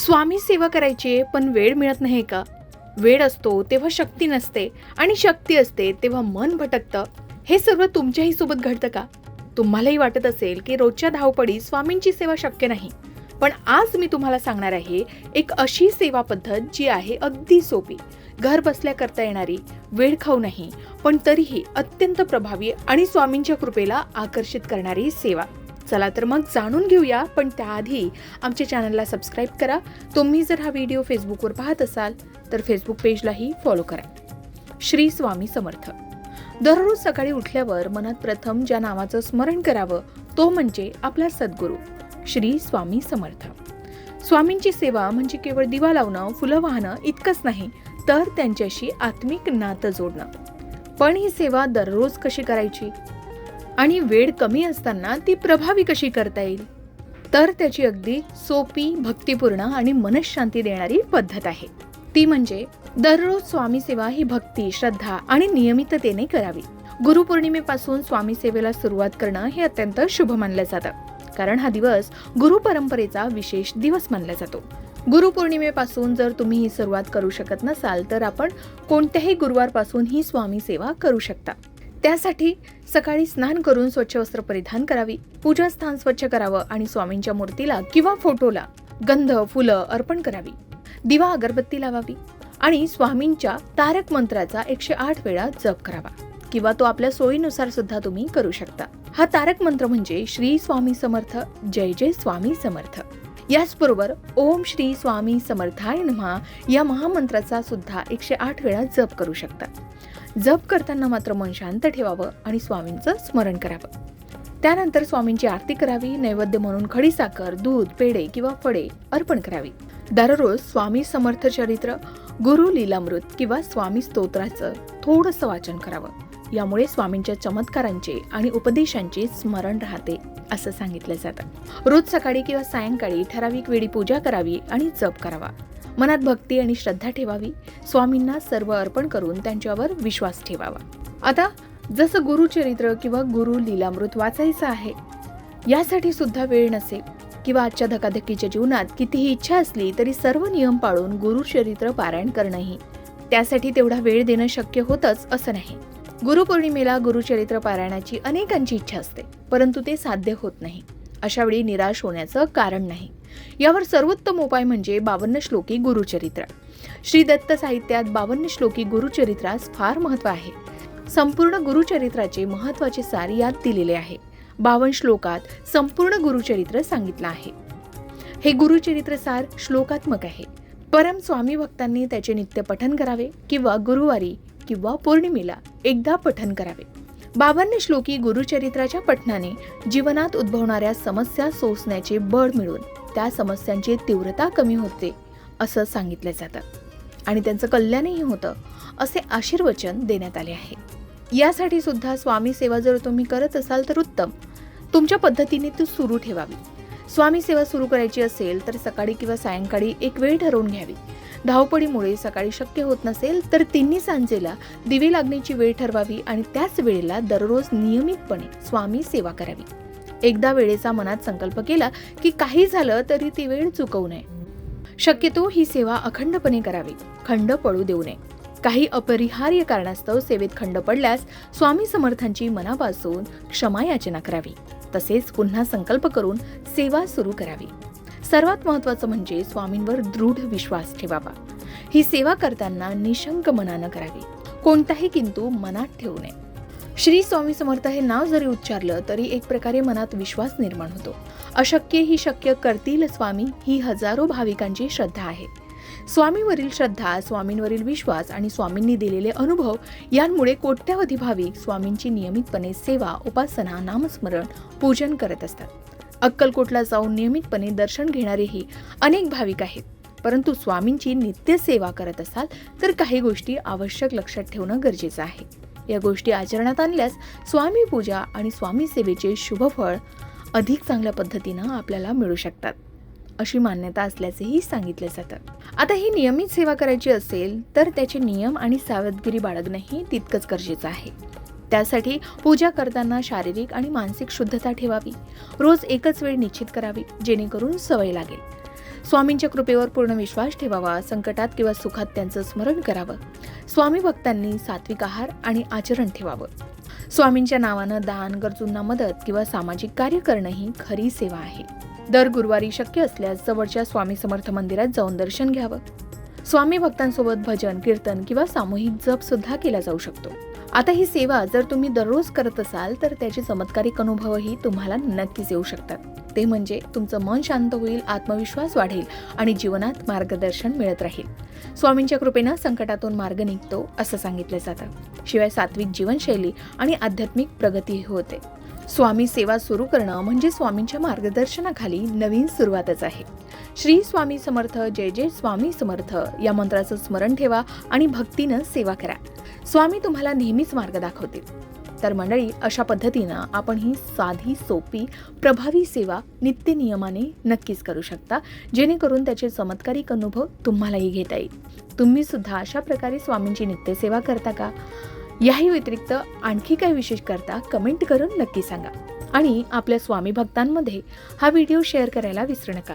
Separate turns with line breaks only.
स्वामी सेवा करायची आहे, पण वेळ मिळत नाही का? वेळ असतो तेव्हा शक्ती नसते आणि शक्ती असते तेव्हा मन भटकतं. हे सर्व तुमच्याही सोबत घडतं का? तुम्हालाही वाटत असेल की रोजच्या धावपडी स्वामींची सेवा शक्य नाही. पण आज मी तुम्हाला सांगणार आहे एक अशी सेवा पद्धत जी आहे अगदी सोपी. घर बसल्या करता येणारी वेळ खाऊ नाही पण तरीही अत्यंत प्रभावी आणि स्वामींच्या कृपेला आकर्षित करणारी सेवा. चला तर मग जाणून घेऊया पण त्याआधी आमच्या चॅनलला सबस्क्राईब करा. तुम्ही जर हा व्हिडिओ फेसबुकवर पाहत असाल तर फेसबुक पेजलाही फॉलो करा. श्री स्वामी समर्थ. दररोज सकाळी उठल्यावर मनात प्रथम ज्या नावाचं स्मरण करावं तो म्हणजे आपला सद्गुरू श्री स्वामी समर्थ. स्वामींची सेवा म्हणजे केवळ दिवा लावणं फुलं वाहणं इतकंच नाही तर त्यांच्याशी आत्मिक नातं जोडणं. पण ही सेवा दररोज कशी करायची? आणि वेळ कमी असताना ती प्रभावी कशी करता येईल? तर त्याची अगदी सोपी भक्तिपूर्ण आणि मनशांती देणारी पद्धत आहे. ती म्हणजे दररोज स्वामी सेवा ही भक्ती श्रद्धा आणि नियमिततेने करावी. गुरुपौर्णिमेपासून स्वामी सेवेला सुरुवात करणं हे अत्यंत शुभ मानलं जातं. कारण हा दिवस गुरु परंपरेचा विशेष दिवस मानला जातो. गुरुपौर्णिमेपासून जर तुम्ही ही सुरुवात करू शकत नसाल तर आपण कोणत्याही गुरुवारपासून ही स्वामी सेवा करू शकता. त्यासाठी सकाळी स्नान करून स्वच्छ वस्त्र परिधान करावी पूजास्थान स्वच्छ करावं आणि स्वामींच्या मूर्तीला किंवा फोटोला गंध फुलं अर्पण करावी. दिवा अगरबत्ती लावावी आणि स्वामींच्या तारक मंत्राचा एकशे आठ वेळा जप करावा किंवा तो आपल्या सोयीनुसार सुद्धा तुम्ही करू शकता. हा तारक मंत्र म्हणजे श्री स्वामी समर्थ जय जय स्वामी समर्थ. याचबरोबर ओम श्री स्वामी समर्थाय नमः या महामंत्राचा सुद्धा एकशे आठ वेळा जप करू शकता. जप करताना मात्र मन शांत ठेवावं आणि स्वामींचं स्मरण करावं. त्यानंतर स्वामींची आरती करावी नैवेद्य म्हणून खडी साखर दूध पेढे किंवा फळे अर्पण करावी. दररोज स्वामी समर्थ चरित्र गुरु लीलामृत किंवा स्वामी स्तोत्राचं थोडंसं वाचन करावं. यामुळे स्वामींच्या चमत्कारांचे आणि उपदेशांचे स्मरण राहते असं सांगितलं जातं. रोज सकाळी किंवा सायंकाळी ठराविक वेळी पूजा करावी आणि जप करावा. मनात भक्ती आणि श्रद्धा ठेवावी. स्वामींना सर्व अर्पण करून त्यांच्यावर विश्वास ठेवावा. आता जसं गुरुचरित्र किंवा गुरु लीलामृत वाचायचं आहे यासाठी सुद्धा वेळ नसेल. किंवा आजच्या धकाधकीच्या जीवनात कितीही इच्छा असली तरी सर्व नियम पाळून गुरुचरित्र पारायण करणंही त्यासाठी तेवढा वेळ देणं शक्य होतच असं नाही. गुरुपौर्णिमेला गुरुचरित्र पारायणाची अनेकांची इच्छा असते परंतु ते साध्य होत नाही. अशा वेळी निराश होण्याचं कारण नाही. यावर सर्वोत्तम उपाय म्हणजे बावन्न श्लोकी गुरुचरित्र. श्री दत्त साहित्यात बावन्न श्लोकी गुरुचरित्रास फार महत्त्व आहे. संपूर्ण गुरुचरित्राचे महत्त्वाचे सार यात दिलेले आहे. बावन्न श्लोकात संपूर्ण गुरुचरित्र सांगितलं आहे. हे गुरुचरित्र सार श्लोकात्मक आहे. परम स्वामी भक्तांनी त्याचे नित्य पठन करावे किंवा गुरुवारी किंवा पौर्णिमेला एकदा पठन करावे. बावन्न श्लोकी गुरुचरित्राच्या पठनाने जीवनात उद्भवणाऱ्या समस्या सोसण्याचे बळ मिळून त्या समस्यांची तीव्रता कमी होते असं सांगितलं जातं. आणि त्यांचं कल्याणही होतं असे आशीर्वचन देण्यात आले आहे. यासाठी सुद्धा स्वामी सेवा जर तुम्ही करत असाल तर उत्तम. तुमच्या पद्धतीने ती सुरू ठेवावी. स्वामी सेवा सुरू करायची असेल तर सकाळी किंवा सायंकाळी एक वेळ ठरवून घ्यावी. धावपळीमुळे सकाळी शक्य होत नसेल तर तिन्ही सांजेला दिवे लागण्याची वेळ ठरवावी आणि त्याच वेळेला दररोज नियमितपणे स्वामी सेवा करावी. एकदा वेळेचा मनात संकल्प केला की काही झालं तरी ती वेळ चुकवू नये. शक्यतो ही सेवा अखंडपणे करावी खंड पडू देऊ नये. काही अपरिहार्य कारणास्तव सेवेत खंड पडल्यास स्वामी समर्थांची मनापासून क्षमा याचना करावी. तसेच पुन्हा संकल्प करून सेवा सुरू करावी. सर्वात महत्त्वाचं म्हणजे स्वामींवर दृढ विश्वास ठेवावा. ही सेवा करताना निशंक मनानं करावी. कोणताही किंतु मनात ठेवू नये. श्री स्वामी समर्थ हे नाव जरी उच्चारलं तरी एक प्रकारे मनात विश्वास निर्माण होतो. अशक्य ही शक्य करतील स्वामी ही हजारो भाविकांची श्रद्धा आहे. स्वामीवरील श्रद्धा स्वामींवरील विश्वास आणि स्वामींनी दिलेले अनुभव यांमुळे कोट्यावधी भाविक स्वामींची नियमितपणे सेवा उपासना नामस्मरण पूजन करत असतात. अक्कलकोटला जाऊन नियमितपणे दर्शन घेणारेही अनेक भाविक आहेत. परंतु स्वामींची नित्य सेवा करत असाल तर काही गोष्टी आवश्यक लक्षात ठेवणं गरजेचं आहे. या गोष्टी आचरणात आणल्यास स्वामी पूजा आणि स्वामी सेवेचे शुभफळ अधिक चांगल्या पद्धतीनं आपल्याला मिळू शकतात. अशी मान्यता असल्याचेही सांगितले जातं. आता ही नियमित सेवा करायची असेल तर त्याचे नियम आणि सावधगिरी बाळगणंही तितकंच गरजेचं आहे. त्यासाठी पूजा करताना शारीरिक आणि मानसिक शुद्धता ठेवावी. रोज एकच वेळ निश्चित करावी जेणेकरून सवय लागेल. स्वामींच्या कृपेवर पूर्ण विश्वास ठेवावा संकटात किंवा सुखात त्यांचं स्मरण करावं. स्वामी भक्तांनी सात्विक आहार आणि आचरण ठेवावं. स्वामींच्या नावानं दान गरजूंना मदत किंवा सामाजिक कार्य करणं ही खरी सेवा आहे. दर गुरुवारी शक्य असल्यास जवळच्या स्वामी समर्थ मंदिरात जाऊन दर्शन घ्यावं. स्वामी भक्तांसोबत भजन कीर्तन किंवा सामूहिक जप सुद्धा केला जाऊ शकतो. आता ही सेवा जर तुम्ही दररोज करत असाल तर त्याचे चमत्कारिक अनुभवही तुम्हाला नक्कीच येऊ शकतात. ते म्हणजे तुमचं मन शांत होईल आत्मविश्वास वाढेल आणि जीवनात मार्गदर्शन मिळत राहील. स्वामींच्या कृपेनं संकटातून मार्ग निघतो असं सांगितलं जातं. शिवाय सात्विक जीवनशैली आणि आध्यात्मिक प्रगतीही होते. स्वामी सेवा सुरू करणं म्हणजे स्वामींच्या मार्गदर्शनाखाली नवीन सुरुवातच आहे. श्री स्वामी समर्थ जय जय स्वामी समर्थ या मंत्राचं स्मरण ठेवा आणि भक्तीनं सेवा करा. स्वामी तुम्हाला नेहमीच मार्ग दाखवतील. तर मंडळी अशा पद्धतीनं आपण ही साधी सोपी प्रभावी सेवा नित्य नियमाने नक्कीच करू शकता जेणेकरून त्याचे चमत्कारिक अनुभव तुम्हालाही घेता येईल. तुम्ही सुद्धा अशा प्रकारे स्वामींची नित्यसेवा करता का? याही व्यतिरिक्त आणखी काय विशेष करता कमेंट करून नक्की सांगा. आणि आपल्या स्वामी भक्तांमध्ये हा व्हिडिओ शेअर करायला विसरू नका.